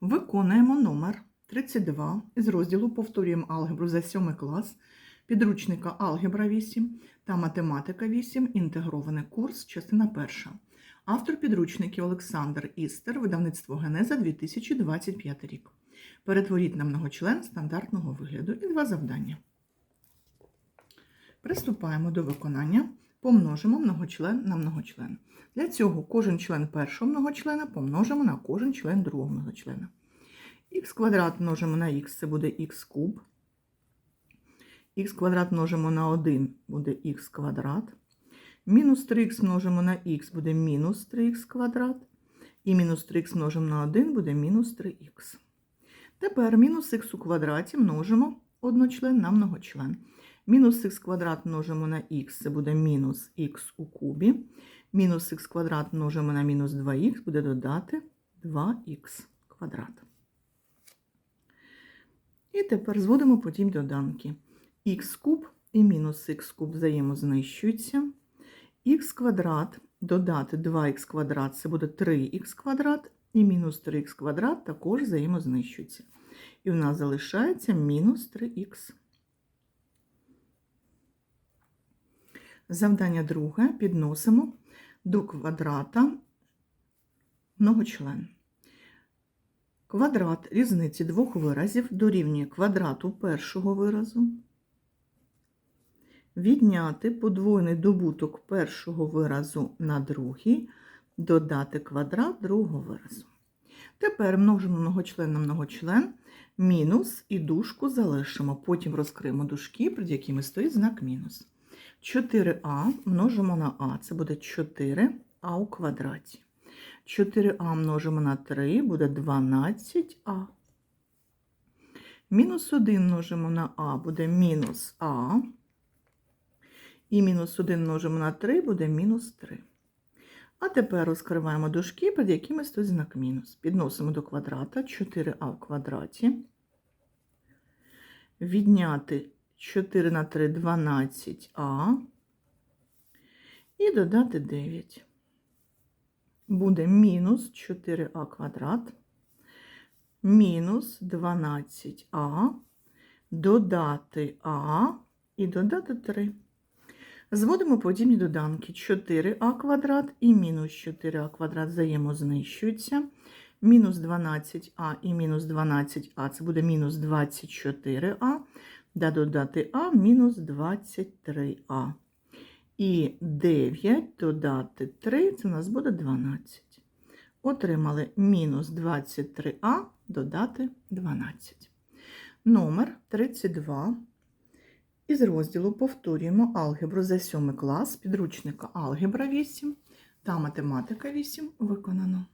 Виконуємо номер 32 із розділу Повторюємо алгебру за 7 клас, підручника Алгебра 8 та Математика 8, інтегрований курс, частина перша. Автор підручників Олександр Істер, видавництво Генеза 2025 рік. Перетворіть на многочлен стандартного вигляду і два завдання. Приступаємо до виконання. Помножимо многочлен на многочлен. Для цього кожен член першого многочлена помножимо на кожен член другого многочлена. Х квадрат множимо на х, це буде х куб. Х квадрат множимо на 1 буде х квадрат. Мінус 3х множимо на х буде мінус 3х квадрат. І мінус 3х множимо на 1 буде мінус 3х. Тепер мінус х у квадраті множимо одночлен на многочлен. Мінус х квадрат множимо на х, це буде мінус х у кубі. Мінус х квадрат множимо на мінус 2х, буде додати 2х квадрат. І тепер зводимо потім доданки. х куб і мінус х куб взаємознищуються. х квадрат додати 2х квадрат, це буде 3х квадрат, і мінус 3х квадрат також взаємознищуються. І в нас залишається мінус 3х. Завдання друге підносимо до квадрата многочлен. Квадрат різниці двох виразів дорівнює квадрату першого виразу. Відняти подвоєний добуток першого виразу на другий, додати квадрат другого виразу. Тепер множимо многочлен на многочлен, мінус і дужку залишимо. Потім розкриємо дужки, перед якими стоїть знак мінус. 4а множимо на а, це буде 4а у квадраті. 4а множимо на 3 буде 12а. Мінус 1 множимо на а буде мінус а. І мінус 1 множимо на 3 буде мінус 3. А тепер розкриваємо дужки, під якими стоїть знак мінус. Підносимо до квадрата 4а в квадраті. Відняти 4 на 3 12а. І додати 9. Буде мінус 4а квадрат, мінус 12а, додати а і додати 3. Зводимо подібні доданки 4а квадрат і мінус 4а квадрат взаємознищуються. Мінус 12а і мінус 12а це буде мінус 24а, да додати а мінус 23а. І 9 додати 3, це у нас буде 12. Отримали мінус 23а додати 12. Номер 32. Із розділу повторюємо алгебру за 7 клас підручника Алгебра 8 та математика 8 виконано.